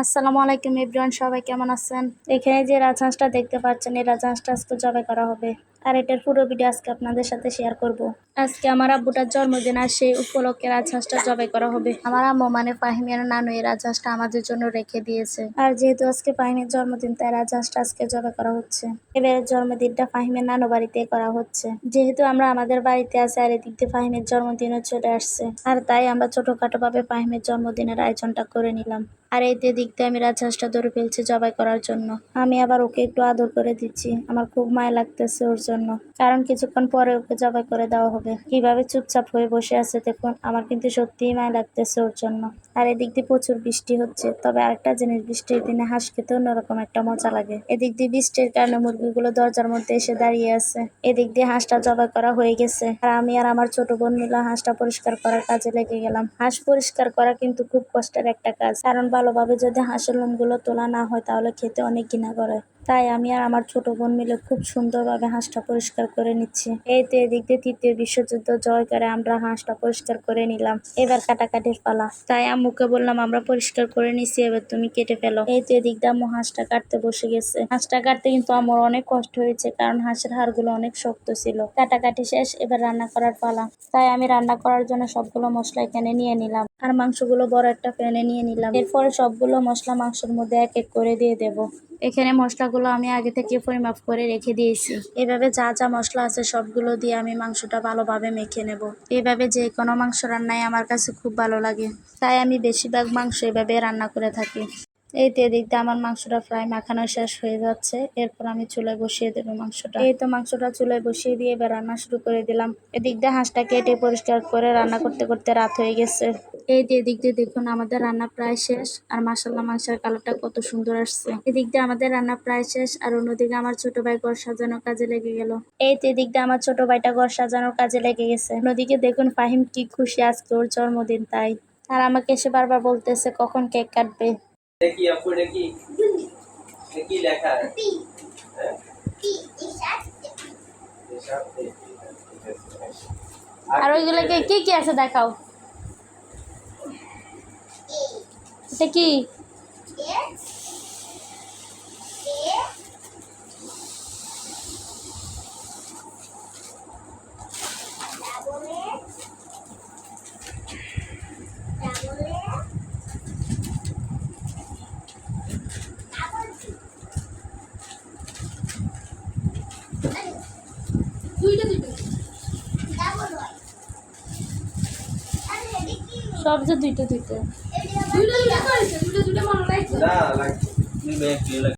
আসসালামু আলাইকুম এভরিওয়ান, সবাই কেমন আছেন? এখানে যে রাজহাঁসটা দেখতে পাচ্ছেন, এই রাজহাঁসটা আজকে জবাই করা হবে। আর এটার পুরো ভিডিও আজকে আপনাদের সাথে শেয়ার করব। আজকে আমার আব্বুটার জন্মদিন আর সেই উপলক্ষে রাজহাঁসটা জবাই করা হবে। আমার আম্মু মানে ফাহিমের নানু এই রাজহাঁসটা আমাদের জন্য রেখে দিয়েছে। আর যেহেতু আজকে ফাহিমের জন্মদিন, তাই রাজহাঁসটা আজকে জবাই করা হচ্ছে। এবারের জন্মদিনটা ফাহিমের নানু বাড়িতে করা হচ্ছে। যেহেতু আমরা আমাদের বাড়িতে আছি আর এদিক দিয়ে ফাহিমের জন্মদিনও চলে আসছে। আর তাই আমরা ছোটখাটো ভাবে ফাহিমের জন্মদিনের আয়োজনটা করে নিলাম। আর এই দিক দিয়ে আমি রাজহাঁসটা ধরে ফেলছি জবাই করার জন্য। আমি আবার ওকে একটু আদর করে দিচ্ছি। আমার খুব মায়া লাগতেছে ওর জন্য। কারণ কিছুক্ষণ পরে ওকে জবাই করে দেওয়া হবে। কীভাবে চুপচাপ হয়ে বসে আছে দেখুন, আমার কিন্তু সত্যিই মায়া লাগতেছে ওর জন্য। আর এদিক দিয়ে প্রচুর বৃষ্টি হচ্ছে। তবে আরেকটা জিনিস, বৃষ্টির দিনে হাঁস খেতে অন্যরকম একটা মজা লাগে। এদিক দিয়ে বৃষ্টির কারণে মুরগিগুলো দরজার মধ্যে এসে দাঁড়িয়ে আছে। এদিক দিয়ে হাঁসটা জবাই করা হয়ে গেছে। আর আমি আর আমার ছোট বোন মিলে হাঁসটা পরিষ্কার করার কাজে লেগে গেলাম। হাঁস পরিষ্কার করা কিন্তু খুব কষ্টের একটা কাজ। কারণ ভালোভাবে যদি হাঁসের লোমগুলো তোলা না হয় তাহলে খেতে অনেক ঘৃণা করে। তাই আমি আর আমার ছোট বোন মিলে খুব সুন্দরভাবে হাঁসটা পরিষ্কার করে নিচ্ছি। এই তো এদিক দিয়ে তৃতীয় বিশ্বযুদ্ধ জয় করে আমরা হাঁসটা পরিষ্কার করে নিলাম। এবার কাটাকাটির পালা। তাই আম্মুকে বললাম, আমরা পরিষ্কার করে নিছি, এবার তুমি কেটে ফেলো। এই তো এদিক দিয়ে আম্মু হাঁসটা কাটতে বসে গেছে। হাঁসটা কাটতে কিন্তু আমার অনেক কষ্ট হয়েছে, কারণ হাঁসের হাড়গুলো অনেক শক্ত ছিল। কাটাকাটি শেষ, এবার রান্না করার পালা। তাই আমি রান্না করার জন্য সবগুলো মশলা এখানে নিয়ে নিলাম। আর মাংসগুলো বড় একটা প্যানে নিয়ে নিলাম। এরপরে সবগুলো মশলা মাংসের মধ্যে এক এক করে দিয়ে দেব। এখানে মশলাগুলো আমি আগে থেকে পরিমাপ করে রেখে দিয়েছি। এভাবে যা যা মশলা আছে সবগুলো দিয়ে আমি মাংসটা ভালোভাবে মেখে নেব। এভাবে যে কোনো মাংস রান্নাই আমার কাছে খুব ভালো লাগে। তাই আমি বেশিরভাগ মাংস এভাবে রান্না করে থাকি। এই তো এদিক দিয়ে আমার মাংসটা প্রায় মাখানো শেষ হয়ে যাচ্ছে। এরপর আমি চুলায় বসিয়ে দেবো মাংসটা। এই তো মাংসটা চুলায় বসিয়ে দিয়ে এবার রান্না শুরু করে দিলাম। এদিক দিয়ে হাঁসটা কেটে পরিষ্কার করে রান্না করতে করতে রাত হয়ে গেছে। এই যে এদিক দিয়ে দেখুন, আমাদের রান্না প্রায় শেষ। আর মাসাল্লাহ মাংসের কালারটা কত সুন্দর আসছে। এদিক দিয়ে আমাদের রান্না প্রায় শেষ। আর অন্যদিকে আমার ছোট ভাই ঘর সাজানোর কাজে লেগে গেল। এই তো এদিক দিয়ে আমার ছোট ভাইটা ঘর সাজানোর কাজে লেগে গেছে। অন্যদিকে দেখুন, ফাহিম কি খুশি আজকে ওর জন্মদিন, তাই। আর আমাকে এসে বারবার বলতেছে, কখন কেক কাটবে? দেখি আপু দেখি দেখি লেখা? আছে হ্যাঁ? এসব দেখি। আর ওইগুলোকে কি কি আছে দেখাও? এটা কি? সব যে দুইটা দুইটা। না লাগছে।